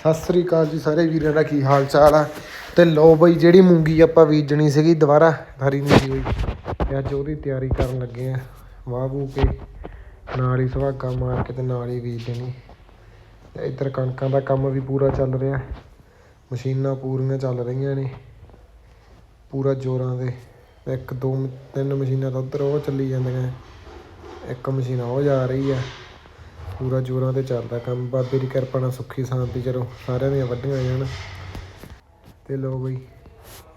ਸਤਿ ਸ੍ਰੀ ਅਕਾਲ ਜੀ ਸਾਰੇ ਵੀਰਾਂ ਦਾ ਕੀ ਹਾਲ ਚਾਲ ਆ? ਤੇ ਲੋ ਬਈ ਜਿਹੜੀ ਮੂੰਗੀ ਆਪਾਂ ਬੀਜਣੀ ਸੀਗੀ ਦੁਬਾਰਾ, ਹਰੀ ਮੂੰਗੀ ਹੋਈ ਤੇ ਅੱਜ ਉਹਦੀ ਤਿਆਰੀ ਕਰਨ ਲੱਗੇ ਆ। ਵਾਹ ਬੂ ਕੇ ਨਾਲ ਹੀ ਸੁਹਾਗਾ ਮਾਰ ਕੇ ਤੇ ਨਾਲ ਹੀ ਬੀਜ ਦੇਣੀ। ਤੇ ਇੱਧਰ ਕਣਕਾਂ ਦਾ ਕੰਮ ਵੀ ਪੂਰਾ ਚੱਲ ਰਿਹਾ। ਮਸ਼ੀਨਾਂ ਪੂਰੀਆਂ ਚੱਲ ਰਹੀਆਂ ਨੇ। ਪੂਰਾ ਜ਼ੋਰਾਂ ਦੇ। ਇੱਕ, ਦੋ, ਤਿੰਨ ਮਸ਼ੀਨਾਂ ਤਾਂ ਉੱਧਰ ਉਹ ਚੱਲੀ ਜਾਂਦੀਆਂ। ਇੱਕ ਮਸ਼ੀਨ ਉਹ ਜਾ ਰਹੀ ਆ। ਪੂਰਾ ਜ਼ੋਰਾਂ ਤੇ ਚੱਲਦਾ ਕੰਮ। ਬਾਬੇ ਦੀ ਕਿਰਪਾ ਨਾਲ ਸੁੱਖੀ ਸ਼ਾਂਤੀ ਚਲੋ, ਸਾਰਿਆਂ ਦੀਆਂ ਵੱਡੀਆਂ ਜਾਣ ਤੇ ਲੋ ਬਈ,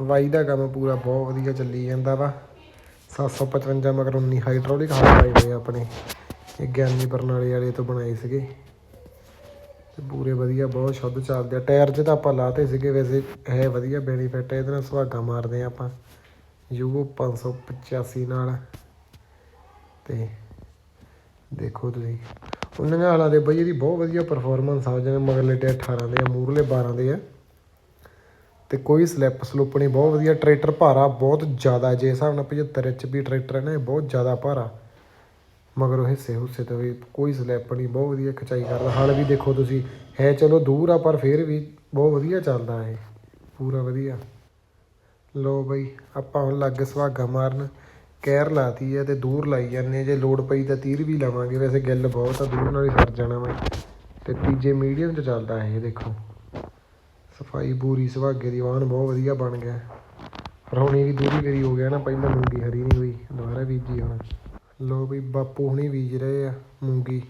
ਵਾਈ ਦਾ ਕੰਮ ਪੂਰਾ ਬਹੁਤ ਵਧੀਆ ਚੱਲੀ ਜਾਂਦਾ ਵਾ। 755 ਮਗਰ 19 ਹਾਈਡ੍ਰੋਲਿਕ ਹੱਲ ਪਾਏ ਹੋਏ ਆ ਆਪਣੇ। ਇਹ ਗਿਆਨੀ ਪ੍ਰਣਾਲੀ ਵਾਲੇ ਤੋਂ ਬਣਾਏ ਸੀਗੇ। ਤੇ ਪੂਰੇ ਵਧੀਆ, ਬਹੁਤ ਸ਼ੁੱਧ ਚੱਲਦੇ ਆ। ਟਾਇਰ 'ਚ ਤਾਂ ਆਪਾਂ ਲਾਤੇ ਸੀਗੇ, ਵੈਸੇ ਹੈ ਵਧੀਆ ਬੈਨੀਫਿਟ ਹੈ ਇਹਦੇ ਨਾਲ ਸੁਹਾਗਾ ਮਾਰਦੇ ਆ ਆਪਾਂ। ਯੂਗੋ 585 ਨਾਲ। ਤੇ ਦੇਖੋ ਤੁਸੀਂ। ਉਹਨਾਂ ਵਾਲਾ ਦੇ ਬਈ ਇਹਦੀ ਬਹੁਤ ਵਧੀਆ ਪਰਫਾਰਮੈਂਸ ਆ, ਜਿਵੇਂ ਮਗਰਲੇ ਟੇ 18 ਦੇ ਆ ਮੂਰਲੇ 12 ਦੇ ਆ। ਤੇ ਕੋਈ ਸਲਿੱਪ ਸਲੁੱਪ ਨਹੀਂ, ਬਹੁਤ ਵਧੀਆ ਟਰੈਕਟਰ ਭਾਰਾ, ਬਹੁਤ ਜ਼ਿਆਦਾ ਜੇ ਹਿਸਾਬ ਨਾਲ 75 ਇੰਚ ਵੀ ਟਰੈਕਟਰ ਹੈ ਨਾ, ਇਹ ਬਹੁਤ ਜ਼ਿਆਦਾ ਭਾਰਾ। ਮਗਰ ਉਹ ਹਿੱਸੇ ਹੁੱਸੇ ਤੇ ਵੀ ਕੋਈ ਸਲਿੱਪ ਨਹੀਂ, ਬਹੁਤ ਵਧੀਆ ਖਚਾਈ ਕਰਦਾ। ਹਾਲ ਵੀ ਦੇਖੋ ਤੁਸੀਂ, ਹੈ ਚਲੋ ਦੂਰ ਆ, ਪਰ ਫਿਰ ਵੀ ਬਹੁਤ ਵਧੀਆ ਚੱਲਦਾ ਇਹ। ਪੂਰਾ ਵਧੀਆ। ਲੋ ਬਈ, ਆਪਾਂ ਹੁਣ ਲੱਗ ਸੁਹਾਗਾ ਮਾਰਨ। ਕਹਿਰ ਲਾਤੀ ਹੈ ਤੇ ਦੂਰ ਲਾਈ ਜਾਂਦੇ ਜੇ ਲੋਡ ਪਈ ਤਾਂ ਤੀਰ ਵੀ ਲਾਵਾਂਗੇ। ਵੈਸੇ ਗਿੱਲ ਬਹੁਤ ਆ, ਦੂਰ ਨਾਲ ਹੀ ਸਰ ਜਾਣਾ ਵਾ। ਤੇ ਤੀਜੇ ਮੀਡੀਅਮ 'ਚ ਚੱਲਦਾ ਇਹ, ਦੇਖੋ। ਸਫ਼ਾਈ ਪੂਰੀ, ਸੁਹਾਗੇ ਦੀ ਵਾਹਨ ਬਹੁਤ ਵਧੀਆ ਬਣ ਗਿਆ। ਰੌਣੀ ਵੀ ਦੂਰੀ ਮੇਰੀ ਹੋ ਗਿਆ ਨਾ, ਪਹਿਲਾਂ ਮੂੰਗੀ ਹਰੀ ਨਹੀਂ ਹੋਈ, ਦੁਬਾਰਾ ਬੀਜੀ ਹੁਣ। ਲੋ ਵੀ ਬਾਪੂ ਹੁਣੀ ਬੀਜ ਰਹੇ ਆ ਮੂੰਗੀ।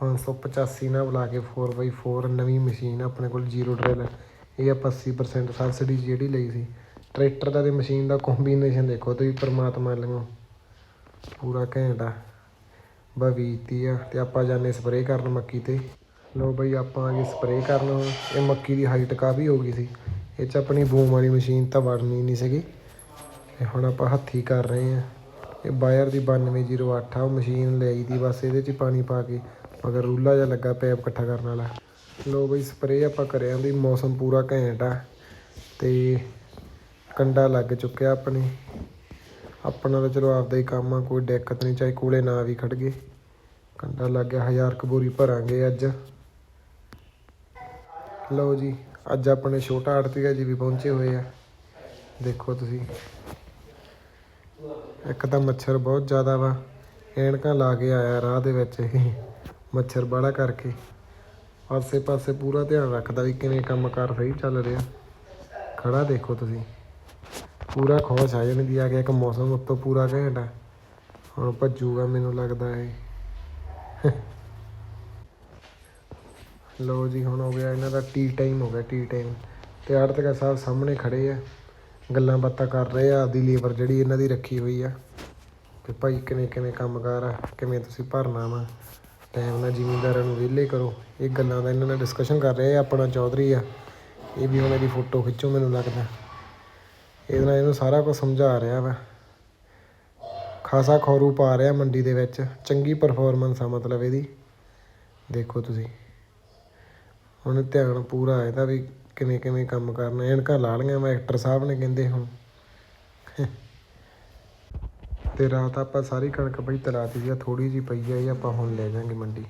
585 ਨਾਲ ਬੁਲਾ ਕੇ 4x4 ਨਵੀਂ ਮਸ਼ੀਨ ਆਪਣੇ ਕੋਲ ਜ਼ੀਰੋ ਡਰਿਲ ਇਹ ਆਪਾਂ 80% ਸਬਸਿਡੀ ਜਿਹੜੀ ਲਈ ਸੀ। ਟਰੈਕਟਰ ਦਾ ਤੇ ਮਸ਼ੀਨ ਦਾ ਕੰਬੀਨੇਸ਼ਨ ਦੇਖੋ ਤੁਸੀਂ, ਪਰਮਾਤਮਾ ਲਿਓ ਪੂਰਾ ਘੈਂਟ ਆ। ਬਾ ਬੀਜਤੀ ਆ ਤੇ ਆਪਾਂ ਜਾਣੇ ਸਪਰੇਅ ਕਰਨ ਮੱਕੀ ਤੇ। ਲੋ ਬਈ, ਆਪਾਂ ਆ ਗਏ ਸਪਰੇਅ ਕਰਨ ਹੁਣ ਇਹ ਮੱਕੀ ਦੀ ਹਾਈਟ ਕਾਫੀ ਹੋ ਗਈ ਸੀ। ਇਹ ਚ ਆਪਣੀ ਬੂਮ ਵਾਲੀ ਮਸ਼ੀਨ ਤਾਂ ਵੜਨੀ ਨਹੀਂ ਸੀਗੀ। ਤੇ ਹੁਣ ਆਪਾਂ ਹੱਥੀ ਕਰ ਰਹੇ ਆ। ਇਹ ਬਾਇਰ ਦੀ 9208 ਆ, ਉਹ ਮਸ਼ੀਨ ਲੈ ਲਈ ਦੀ ਬਸ, ਇਹਦੇ ਚ ਪਾਣੀ ਪਾ ਕੇ। ਮਗਰ ਰੂਲਾ ਜਿਹਾ ਲੱਗਾ ਪੈਪ ਇਕੱਠਾ ਕਰਨ ਵਾਲਾ। ਲੋ ਬਈ ਸਪਰੇਅ ਆਪਾਂ ਕਰਿਆ ਦੀ ਮੌਸਮ ਪੂਰਾ ਘੈਂਟ ਆ। ਤੇ ਕੰਡਾ ਲੱਗ ਚੁੱਕਿਆ ਆਪਣੇ। ਆਪਣਾ ਤਾਂ ਚਲੋ ਆਪਦਾ ਹੀ ਕੰਮ ਆ, ਕੋਈ ਦਿੱਕਤ ਨਹੀਂ, ਚਾਹੇ ਕੋਲੇ ਨਾ ਵੀ ਖੜ ਗਏ। ਕੰਡਾ ਲੱਗ ਗਿਆ, ਹਜ਼ਾਰ ਕਬੂਰੀ ਭਰਾਂਗੇ ਅੱਜ। ਲਓ ਜੀ, ਅੱਜ ਆਪਣੇ ਛੋਟਾ ਆੜਤੀਆ ਜੀ ਵੀ ਪਹੁੰਚੇ ਹੋਏ ਆ। ਦੇਖੋ ਤੁਸੀਂ। ਇੱਕ ਤਾਂ ਮੱਛਰ ਬਹੁਤ ਜ਼ਿਆਦਾ ਵਾ। ਐਨਕਾਂ ਲਾ ਕੇ ਆਇਆ ਰਾਹ ਦੇ ਵਿੱਚ ਇਹ, ਮੱਛਰ ਬਾੜਾ ਕਰਕੇ। ਆਸੇ ਪਾਸੇ ਪੂਰਾ ਧਿਆਨ ਰੱਖਦਾ ਵੀ ਕਿਵੇਂ ਕੰਮ ਕਾਰ ਸਹੀ ਚੱਲ ਰਿਹਾ। ਖੜਾ ਦੇਖੋ ਤੁਸੀਂ। ਪੂਰਾ ਖੁਸ਼ ਆ ਜਾਣ ਦੀ ਆ ਗਿਆ ਇੱਕ ਮੌਸਮ ਉੱਤੋਂ ਪੂਰਾ ਘੈਂਟ ਆ। ਹੁਣ ਭੱਜੂਗਾ ਮੈਨੂੰ ਲੱਗਦਾ ਇਹ। ਲੋ ਜੀ, ਹੁਣ ਹੋ ਗਿਆ ਇਹਨਾਂ ਦਾ ਟੀ ਟਾਈਮ ਹੋ ਗਿਆ ਟੀ ਟਾਈਮ ਤੇ ਆੜਤਕਾ ਸਾਹਿਬ ਸਾਹਮਣੇ ਖੜੇ ਆ। ਗੱਲਾਂ ਬਾਤਾਂ ਕਰ ਰਹੇ ਆ, ਆਦੀ ਲੇਬਰ ਜਿਹੜੀ ਇਹਨਾਂ ਦੀ ਰੱਖੀ ਹੋਈ ਆ। ਕਿ ਭਾਈ ਕਿਵੇਂ ਕਿਵੇਂ ਕੰਮ ਕੰਮਕਾਰ ਆ, ਕਿਵੇਂ ਤੁਸੀਂ ਭਰਨਾ ਵਾ। ਟਾਈਮ ਨਾਲ ਜ਼ਿਮੀਂਦਾਰਾਂ ਨੂੰ ਵਿਹਲੇ ਕਰੋ। ਇਹ ਗੱਲਾਂ ਦਾ ਇਹਨਾਂ ਨਾਲ ਡਿਸਕਸ਼ਨ ਕਰ ਰਹੇ ਆ, ਆਪਣਾ ਚੌਧਰੀ ਆ। ਇਹ ਵੀ ਉਹਨਾਂ ਦੀ ਫੋਟੋ ਖਿੱਚੋ, ਮੈਨੂੰ ਲੱਗਦਾ। ਇਹਦੇ ਨਾਲ ਇਹਨੂੰ ਸਾਰਾ ਕੁਝ ਸਮਝਾ ਰਿਹਾ ਵਾ ਖਾਸਾ ਖੌਰੂ ਪਾ ਰਿਹਾ ਮੰਡੀ ਦੇ ਵਿੱਚ। ਚੰਗੀ ਪਰਫਾਰਮੈਂਸ ਆ ਮਤਲਬ ਇਹਦੀ। ਦੇਖੋ ਤੁਸੀਂ। ਹੁਣ ਧਿਆਨ ਪੂਰਾ ਇਹਦਾ ਵੀ ਕਿਵੇਂ ਕਿਵੇਂ ਕੰਮ ਕਰਨਾ। ਐਨਕਾਂ ਲਾ ਲਈਆਂ ਵਾ ਐਕਟਰ ਸਾਹਿਬ ਨੇ ਕਹਿੰਦੇ ਹੁਣ। ਤੇ ਰਾਤ ਆਪਾਂ ਸਾਰੀ ਕਣਕ ਬਈ ਤਲਾਤੀ ਸੀ ਥੋੜੀ ਜੀ ਪਈ ਆ, ਇਹ ਆਪਾਂ ਹੁਣ ਲੈ ਜਾਾਂਗੇ ਮੰਡੀ।